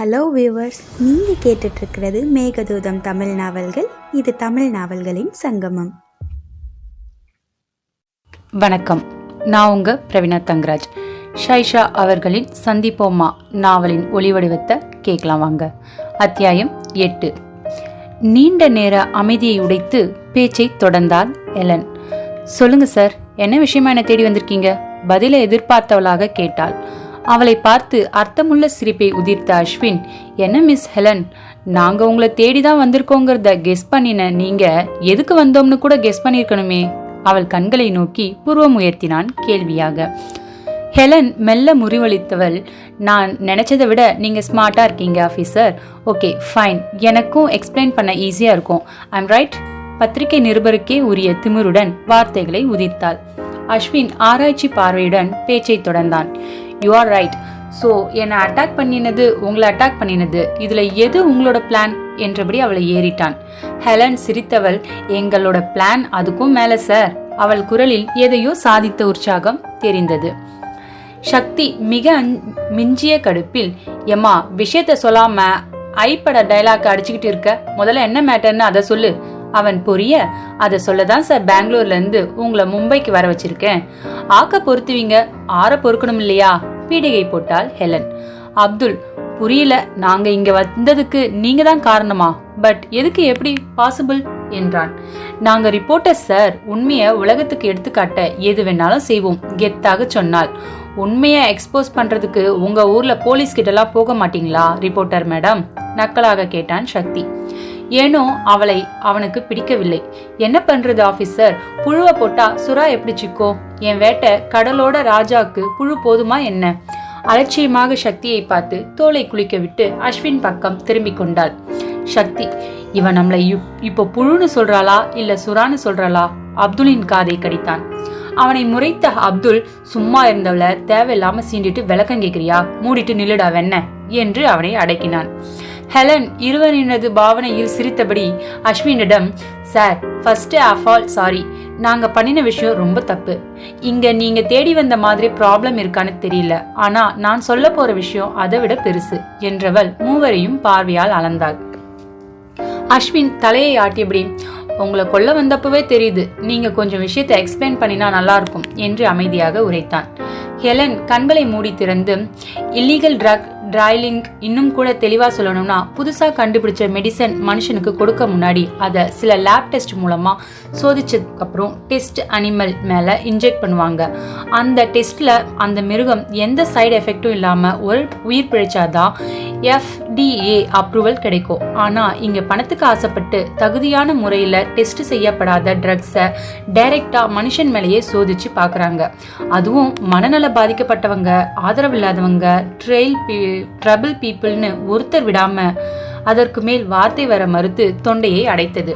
Hello viewers நீங்கள் கேட்டுட்ருக்கிறது மேகதூதம் தமிழ் நாவல்கள். இது தமிழ் நாவல்களின் சங்கமம். வணக்கம். நான் உங்கள் பிரவீனா தங்கராஜ். ஷைஷா அவர்களின் சந்திப்போமா நாவலின் ஒளிவடிவத்தை கேட்கலாம் வாங்க. அத்தியாயம் எட்டு. நீண்ட நேர அமைதியை உடைத்து பேச்சை தொடர்ந்தாள் எலன். சொல்லுங்க சார் என்ன விஷயமா என்னை தேடி வந்திருக்கீங்க? பதிலை எதிர்பார்த்தவளாக கேட்டாள். அவளை பார்த்து அர்த்தமுள்ள சிரிப்பை உதிர்த்த அஸ்வின் என்ன மிஸ் ஹெலன் நாங்க உங்களை தேடி தான் வந்திருக்கோங்கிறத கெஸ் பண்ணின நீங்க எதுக்கு வந்தோம்னு கூட கெஸ் பண்ணிருக்கணுமே அவள் கண்களை நோக்கி புருவம் உயர்த்தினான் கேள்வியாக. ஹெலன் மெல்ல முறிவளித்தவள். நான் நினைச்சதை விட நீங்க ஸ்மார்ட்டா இருக்கீங்க ஆஃபீஸர் ஓகே ஃபைன் எனக்கும் எக்ஸ்பிளைன் பண்ண ஈஸியா இருக்கும். ஐம் ரைட் பத்திரிகை நிருபருக்கே உரிய திமிருடன் வார்த்தைகளை உதிர்த்தாள். அஸ்வின் ஆராய்ச்சி பார்வையுடன் பேச்சை தொடர்ந்தான். யூ ஆர் ரைட் ஸோ என்னை அட்டாக் பண்ணினது உங்களை அட்டாக் பண்ணினது. இதில் எது உங்களோட பிளான் என்றபடி அவளை ஏறிட்டான். ஹெலன் சிரித்தவள் எங்களோட பிளான் அதுக்கும் மேலே சார் அவள் குரலில் எதையோ சாதித்த உற்சாகம் தெரிந்தது. சக்தி மிக மிஞ்சிய கடுப்பில் எம்மா விஷயத்த சொல்லாம ஐப்பட டைலாக் அடிச்சுக்கிட்டு இருக்க? முதல்ல என்ன மேட்டர்னு அதை சொல்லு. அவன் புரிய அதை சொல்லதான் சார் பெங்களூர்ல இருந்து உங்களை மும்பைக்கு வர வச்சிருக்கேன். ஆக்க பொறுத்துவீங்க. ஆற பொறுக்கணும் இல்லையா? பீடிகை போட்டாள் ஹெலன். அப்துல் புரியல நாங்க இங்க வந்ததுக்கு நீங்க தான் காரணமா? பட் எதுக்கு எப்படி பாசிபிள்? என்றான். நாங்க ரிப்போர்ட்டர் சார் உண்மைய உலகத்துக்கு எடுத்துக்காட்ட எது வேணாலும் செய்வோம் கெத்தாக சொன்னாள் உண்மையை எக்ஸ்போஸ் பண்றதுக்கு உங்க ஊர்ல போலீஸ் கிட்டலாம் போக மாட்டீங்களா ரிப்போர்ட்டர் மேடம்? நக்கலாக கேட்டான் சக்தி. ஏனோ அவளை அவனுக்கு பிடிக்கவில்லை. என்ன பண்றது ஆபீசர் புழுவை போட்டா சுறா எப்படி சிக்கோ? என் வேட்டை கடலோட ராஜாக்கு புழு போதுமா என்ன? அலட்சியமாக சக்தியை பார்த்து தோலை குளிக்க விட்டு அஸ்வின் பக்கம் திரும்பிக் கொண்டாள். சக்தி இவன் நம்மளை இப்போ புழுன்னு சொல்றாளா இல்ல சுறான்னு சொல்றாளா? அப்துலின் காதை கடித்தான். அவனை முறைத்த அப்துல் சும்மா இருந்தவள தேவையில்லாம சீண்டிட்டு விளக்கம் கேக்குறியா? மூடிட்டு நில்லுடா வெண்ண என்று அவனை அடக்கினான். ஹெலன் இருவரினது பாவனையில் சிரித்தபடி அஸ்வினிடம் sir first of all sorry நாங்க பண்ணின விஷயம் ரொம்ப தப்பு. இங்க நீங்க தேடி வந்த மாதிரி ப்ராப்ளம் இருக்கான்னு தெரியல. ஆனா நான் சொல்ல போற விஷயம் அதை விட பெருசு என்றவள் மூவரையும் பார்வையால் அளந்தாள். அஸ்வின் தலையை ஆட்டியபடி உங்களை கொல்ல வந்தப்பவே தெரியுது. நீங்க கொஞ்சம் விஷயத்தை எக்ஸ்பிளைன் பண்ணினா நல்லா இருக்கும் என்று அமைதியாக உரைத்தான். ஹெலன் கண்களை மூடி திறந்து இல்லீகல் ட்ரக் ட்ரைலிங் இன்னும் கூட தெளிவா சொல்லணும்னா புதுசா கண்டுபிடிச்ச மெடிசன் மனுஷனுக்கு கொடுக்க முன்னாடி அதை சில லேப் டெஸ்ட் மூலமா சோதிச்சதுக்கு அப்புறம் டெஸ்ட் அனிமல் மேல இன்ஜெக்ட் பண்ணுவாங்க. அந்த டெஸ்ட்ல அந்த மிருகம் எந்த சைடு எஃபெக்டும் இல்லாம ஒரு உயிர் பிழைச்சாதான் எஃப்டிஏ அப்ரூவல் கிடைக்கும். ஆனால் இங்கே பணத்துக்கு ஆசைப்பட்டு தகுதியான முறையில் டெஸ்ட் செய்யப்படாத ட்ரக்ஸை டைரக்டா மனுஷன் மேலேயே சோதிச்சு பார்க்குறாங்க அதுவும் மனநல பாதிக்கப்பட்டவங்க ஆதரவு இல்லாதவங்க ட்ரெயில் ட்ரபிள் பீப்புள்னு ஒருத்தர் விடாமல் அதற்கு மேல் வார்த்தை வர மறுத்து தொண்டையை அடைத்தது.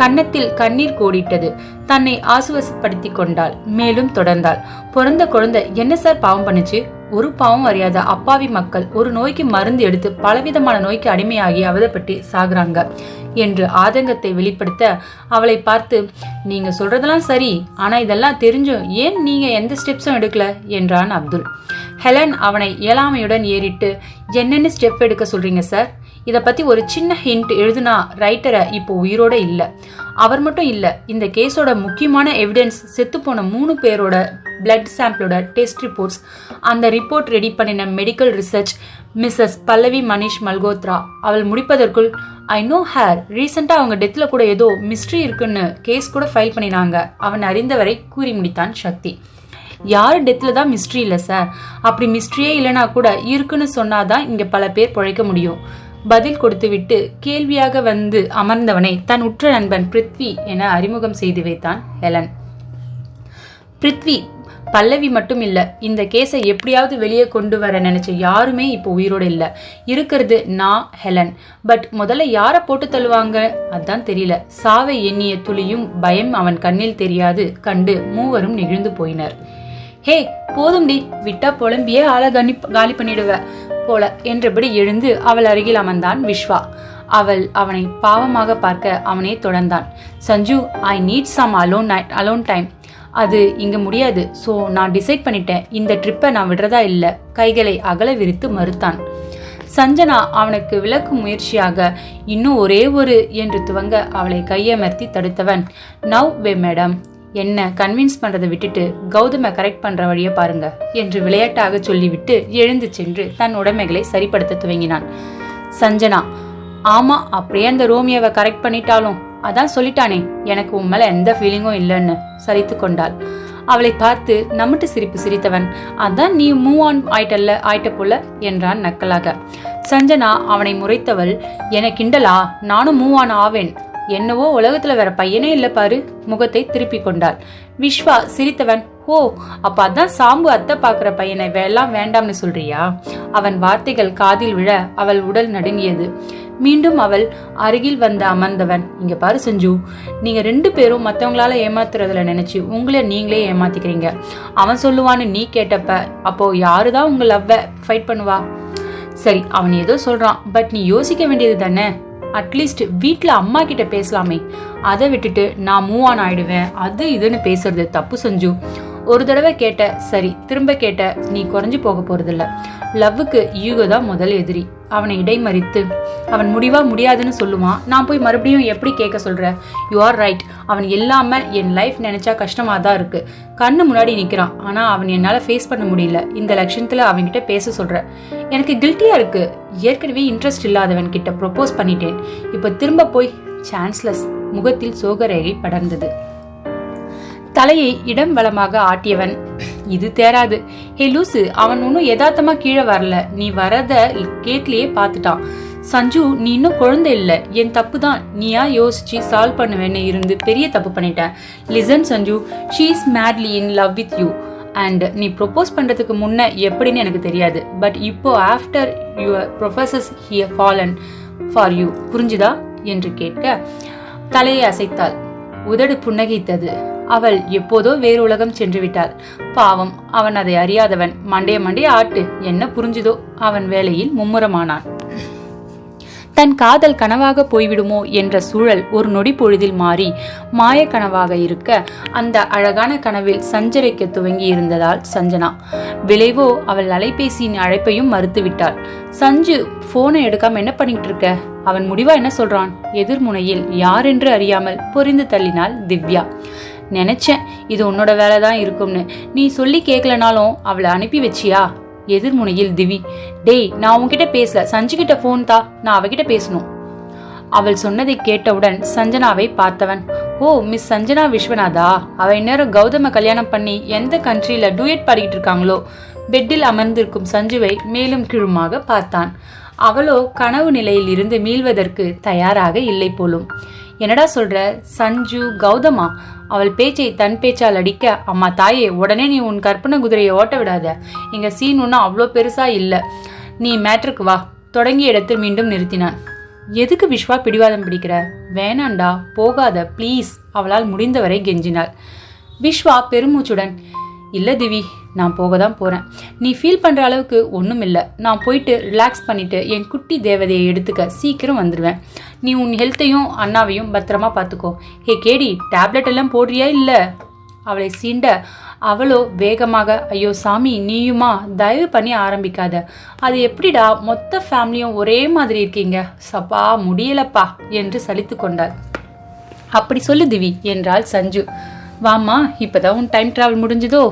கன்னத்தில் கண்ணீர் கோடிட்டது. தன்னை ஆசுவாசப்படுத்தி கொண்டாள். மேலும் தொடர்ந்தாள். பிறந்த குழந்தை என்ன சார் பாவம் பண்ணுச்சு? ஒரு பாவம் அறியாத அப்பாவி மக்கள் ஒரு நோய்க்கு மருந்து எடுத்து பலவிதமான நோய்க்கு அடிமையாகி அவதப்பட்டு சாகுறாங்க என்று ஆதங்கத்தை வெளிப்படுத்த அவளை பார்த்து நீங்க சொல்றதெல்லாம் சரி ஆனா இதெல்லாம் தெரிஞ்சும் ஏன் நீங்க எந்த ஸ்டெப்ஸும் எடுக்கல? என்றான் அப்துல். ஹெலன் அவனை இயலாமையுடன் ஏறிட்டு என்னென்ன ஸ்டெப் எடுக்க சொல்றீங்க சார் இதை பற்றி ஒரு சின்ன ஹிண்ட் எழுதுனா ரைட்டரை இப்போ உயிரோட இல்லை. அவர் மட்டும் இல்லை இந்த கேஸோட முக்கியமான எவிடன்ஸ் செத்துப்போன மூணு பேரோட பிளட் சாம்பிளோட டெஸ்ட் ரிப்போர்ட்ஸ் அந்த ரிப்போர்ட் ரெடி பண்ணின medical research Mrs Pallavi Manish Malhotra. அவள் முடிப்பதற்குள் ஐ நோ ஹேர் ரீசெண்டாக அவங்க டெத்தில் கூட ஏதோ மிஸ்ட்ரி இருக்குன்னு கேஸ் கூட ஃபைல் பண்ணினாங்க. அவன் அறிந்தவரை கூறி முடித்தான் சக்தி. யார் டெத்தில் தான் மிஸ்ட்ரி இல்லை சார் அப்படி மிஸ்ட்ரியே இல்லைனா கூட இருக்குன்னு சொன்னாதான் இங்கே பல பேர் பிழைக்க முடியும். பதில் கொடுத்துவிட்டு கேள்வியாக வந்து அமர்ந்தவனை தன் உற்ற நண்பன் பிருத்வி என அறிமுகம் செய்து வைத்தான் ஹெலன். பிருத்வி பல்லவி மட்டும் இல்ல இந்த கேஸை எப்படியாவது வெளியே கொண்டு வர நினைச்ச யாருமே இப்போ உயிரோடு இல்ல. இருக்கிறது நான் ஹெலன். பட் முதல்ல யார போட்டு தள்ளுவாங்க? அதான் தெரியல. சாவை எண்ணிய துளியும் பயம் அவன் கண்ணில் தெரியாது. கண்டு மூவரும் நெகிழ்ந்து போயினர். ஹே போதும்டி. விட்டா புலம்பியே ஆளை கனி காலி பண்ணிடுவ. போல என்றபடி எழுந்து அவள் அருகில் அமர்ந்தான் விஸ்வா அவள் அவனை பாவமாக பார்க்க அவனே தொடர்ந்தான். Sanju I need some alone alone time அது இங்க முடியாது. ஸோ நான் டிசைட் பண்ணிட்டேன். இந்த ட்ரிப்பை நான் விடுறதா இல்லை. கைகளை அகல விரித்து மறுத்தான். சஞ்சனா அவனுக்கு விளக்கும் முயற்சியாக இன்னும் ஒரே ஒரு என்று துவங்க அவளை கையமர்த்தி தடுத்தவன். நவ் வே மேடம் என்ன கன்வின்ஸ் பண்றதை விட்டுட்டு கௌதம கரெக்ட் பண்ற வழியை பாருங்க என்று விளையாட்டாக சொல்லிவிட்டு எழுந்து சென்று தன் உடைமைகளை சரிப்படுத்த துவங்கினான். சஞ்சனா ஆமா அப்படியே அந்த ரோமியோவை கரெக்ட் பண்ணிட்டாலும். அதான் சொல்லிட்டானே எனக்கு உன் மேல எந்த ஃபீலிங்கும் இல்லைன்னு சரித்து கொண்டாள். அவளை பார்த்து நம்மட்டு சிரிப்பு சிரித்தவன் அதான் நீ மூவ் ஆன் ஆயிட்டல்ல ஆயிட்ட போல என்றான் நக்கலாக. சஞ்சனா அவனை முறைத்தவள் என கிண்டலா? நானும் மூவ் ஆன் ஆவேன். என்னவோ உலகத்துல வேற பையனே இல்ல பாரு முகத்தை திருப்பி கொண்டாள். விஸ்வா சிரித்தவன் ஓ அப்ப அதான் சாம்பு அத்தை பாக்குற பையனை எல்லாம் வேண்டாம்னு சொல்றியா? அவன் வார்த்தைகள் காதில் விழ அவள் உடல் நடுங்கியது. மீண்டும் அவள் அருகில் வந்து அமர்ந்தவன் இங்க பாரு செஞ்சு நீங்க ரெண்டு பேரும் மத்தவங்களால ஏமாத்துறதுல நினைச்சு உங்களை நீங்களே ஏமாத்திக்கிறீங்க. அவன் சொல்லுவான்னு நீ கேட்டப்ப அப்போ யாருதான் உங்க லவ்வை ஃபைட் பண்ணுவா? சரி அவன் ஏதோ சொல்றான் பட் நீ யோசிக்க வேண்டியது தானே? அட்லீஸ்ட் வீட்டில் அம்மா கிட்ட பேசலாமே. அதை விட்டுட்டு நான் மூவ் ஆன் ஆயிடுவேன். அது இதுன்னு பேசுறது தப்பு செஞ்சு. ஒரு தடவை கேட்ட சரி திரும்ப கேட்ட நீ குறைஞ்சு போக போறதில்ல. லவ்வுக்கு ஈகோ தான் முதல் எதிரி. அவனை இடைமறித்து அவன் முடிவா முடியாதுன்னு சொல்லுவான் நான் போய் மறுபடியும் எப்படி கேட்க சொல்ற? யூ ஆர் ரைட் அவன் இல்லாம என் லைஃப் நினைச்சா கஷ்டமா தான் இருக்கு. கண்ணு முன்னாடி நிக்கிறான். ஆனா அவன் என்னால ஃபேஸ் பண்ண முடியல. இந்த லட்சணத்துல அவன்கிட்ட பேச சொல்ற. எனக்கு கில்ட்டியா இருக்கு. ஏற்கனவே இன்ட்ரெஸ்ட் இல்லாதவன் கிட்ட ப்ரொபோஸ் பண்ணிட்டேன். இப்ப திரும்ப போய் சான்ஸ்லெஸ் முகத்தில் சோகரேகை படர்ந்தது. தலையை இடம் வளமாக ஆட்டியவன். இது தேராது. ஹே லூசு அவன் ஒன்னும் யதார்த்தமா கீழே வரல. நீ வரத கேட்லயே பார்த்துட்டான். சஞ்சு நீ இன்னும் குழந்தை இல்ல. என் தப்பு தான் நீயா யோசிச்சு சால்வ் பண்ணுவேன்னு இருந்து பெரிய தப்பு பண்ணிட்டேன் listen Sanju she is madly in love with you and நீ ப்ரொபோஸ் பண்ணுறதுக்கு முன்னே எப்படின்னு எனக்கு தெரியாது. பட் இப்போ after your professors here fallen for you புரிஞ்சுதா? என்று கேட்க தலையை அசைத்தாள். உதடு புன்னகைத்தது. அவள் எப்போதோ வேறு உலகம் சென்று விட்டாள் பாவம் அவன் அதை அறியாதவன். மண்டைய மண்டைய ஆட்டு என்ன புரிஞ்சுதோ? அவன் வேலையில் மும்முரமானான். தன் காதல் கனவாக போய்விடுமோ என்ற சூழல் ஒரு நொடி பொழுதில் மாறி மாய கனவாக இருக்க அந்த அழகான கனவில் சஞ்சரிக்க துவங்கி இருந்ததால் சஞ்சனா. விளைவோ அவள் அலைபேசியின் அழைப்பையும் மறுத்துவிட்டாள். சஞ்சு போனை எடுக்காம என்ன பண்ணிட்டு இருக்க அவன் முடிவா என்ன சொல்றான்? எதிர்முனையில் யாரென்று அறியாமல் பொரிந்து தள்ளினாள் திவ்யா. நினச்சேன் இது உன்னோட வேலை தான் இருக்கும்னு. நீ சொல்லி கேட்கலனாலும் அவளை அனுப்பி வச்சியா? எதிர்முனையில் திவி. டேய் நான் உன்கிட்ட பேசல. சஞ்சு ஃபோன் தா நான் அவகிட்ட பேசணும். அவள் சொன்னதை கேட்டவுடன் சஞ்சனாவை பார்த்தவன். ஓ மிஸ் சஞ்சனா விஸ்வநாதா? அவ இந்நேரம் கௌதம கல்யாணம் பண்ணி எந்த கண்ட்ரியில டூயட் பாடிக்கிட்டு இருக்காங்களோ? பெட்டில் அமர்ந்திருக்கும் சஞ்சுவை மேலும் கீழுமாக பார்த்தான். அவளோ கனவு நிலையில் இருந்து மீள்வதற்கு தயாராக இல்லை போலும். என்னடா சொல்ற? சஞ்சு கௌதமா அவள் பேச்சை தன் பேச்சால் அடிக்க அம்மா தாயே உடனே நீ உன் கற்பனை குதிரையை ஓட்ட விடாத. இங்க சீன் ஒன்றும் அவ்வளோ பெருசா இல்லை. நீ மேட்ருக்கு வா. தொடங்கிய இடத்தில் மீண்டும் நிறுத்தினான். எதுக்கு விஸ்வா பிடிவாதம் பிடிக்கிற? வேணாண்டா போகாத ப்ளீஸ் அவளால் முடிந்தவரை கெஞ்சினாள். விஸ்வா பெருமூச்சுடன் இல்லை திவி நான் போக தான் போகிறேன் நீ ஃபீல் பண்ணுற அளவுக்கு ஒன்றும் இல்லை. நான் போயிட்டு ரிலாக்ஸ் பண்ணிவிட்டு என் குட்டி தேவதையை எடுத்துக்க சீக்கிரம் வந்துடுவேன் நீ உன் ஹெல்த்தையும் அண்ணாவையும் பத்திரமா பார்த்துக்கோ. ஹே கேடி டேப்லெட் எல்லாம் போடுறியா இல்லை? அவளை சீண்ட அவளோ வேகமாக ஐயோ சாமி நீயுமா? தயவு பண்ணி ஆரம்பிக்காத. அது எப்படிடா மொத்த ஃபேமிலியும் ஒரே மாதிரி இருக்கீங்க? சப்பா முடியலப்பா என்று சலித்து கொண்டாள். அப்படி சொல்லு திவி என்றாள் சஞ்சு. வாமா இப்பதான் உன் டைம் டிராவல் முடிஞ்சதோ?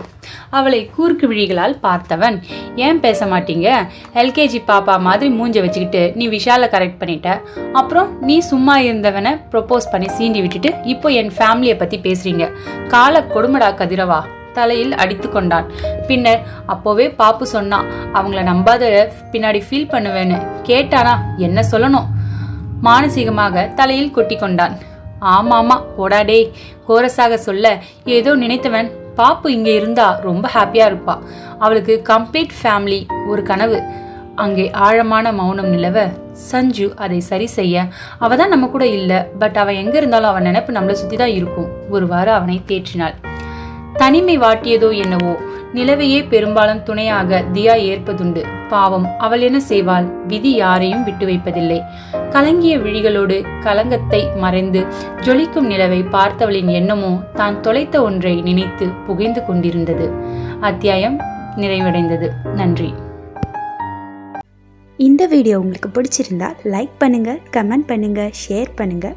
அவளை கூர்க்கு விழிகளால் பார்த்தவன். ஏன் பேச மாட்டீங்க? எல்கேஜி பாப்பா மாதிரி மூஞ்ச வச்சுக்கிட்டு நீ விஷால கரெக்ட் பண்ணிட்ட. அப்புறம் நீ சும்மா இருந்தவனை ப்ரொப்போஸ் பண்ணி சீண்டி விட்டுட்டு இப்போ என் ஃபேமிலியை பத்தி பேசுறீங்க. கால கொடுமடா கதிரவா. தலையில் அடித்து கொண்டான். பின்னர் அப்போவே பாப்பு சொன்னான் அவங்கள நம்பாத பின்னாடி ஃபீல் பண்ணுவேன்னு. கேட்டானா என்ன சொல்லணும்? மானசீகமாக தலையில் கொட்டி கொண்டான். ஆமாமா போடாடே கோரஸாக சொல்ல ஏதோ நினைத்தவன் பாப்பு இங்க இருந்தா ரொம்ப ஹாப்பியா இருப்பா. அவளுக்கு கம்ப்ளீட் ஃபேமிலி ஒரு கனவு. அங்கே ஆழமான மௌனம் நிலவ சஞ்சு அதை சரி செய்ய. அவ தான் நம்ம கூட இல்ல பட் அவன் எங்க இருந்தாலும் அவன் நினைப்பு நம்மளை சுத்தி தான் இருக்கும் ஒருவாறு அவனை தேற்றினாள். தனிமை வாட்டியதோ என்னவோ நிலவையே பெரும்பாலும் துணையாக தியா ஏற்பதுண்டு. பாவம் அவள் என்ன செய்வாள்? விதி யாரையும் விட்டு வைப்பதில்லை. கலங்கிய விழிகளோடு கலங்கத்தை மறைந்து ஜொலிக்கும் நிலவை பார்த்தவளின் எண்ணமோ தான் தொலைத்த ஒன்றை நினைத்து புகைந்து கொண்டிருந்தது. அத்தியாயம் நிறைவடைந்தது. நன்றி. இந்த வீடியோ உங்களுக்கு பிடிச்சிருந்தா லைக் பண்ணுங்கள் கமெண்ட் பண்ணுங்கள் ஷேர் பண்ணுங்கள்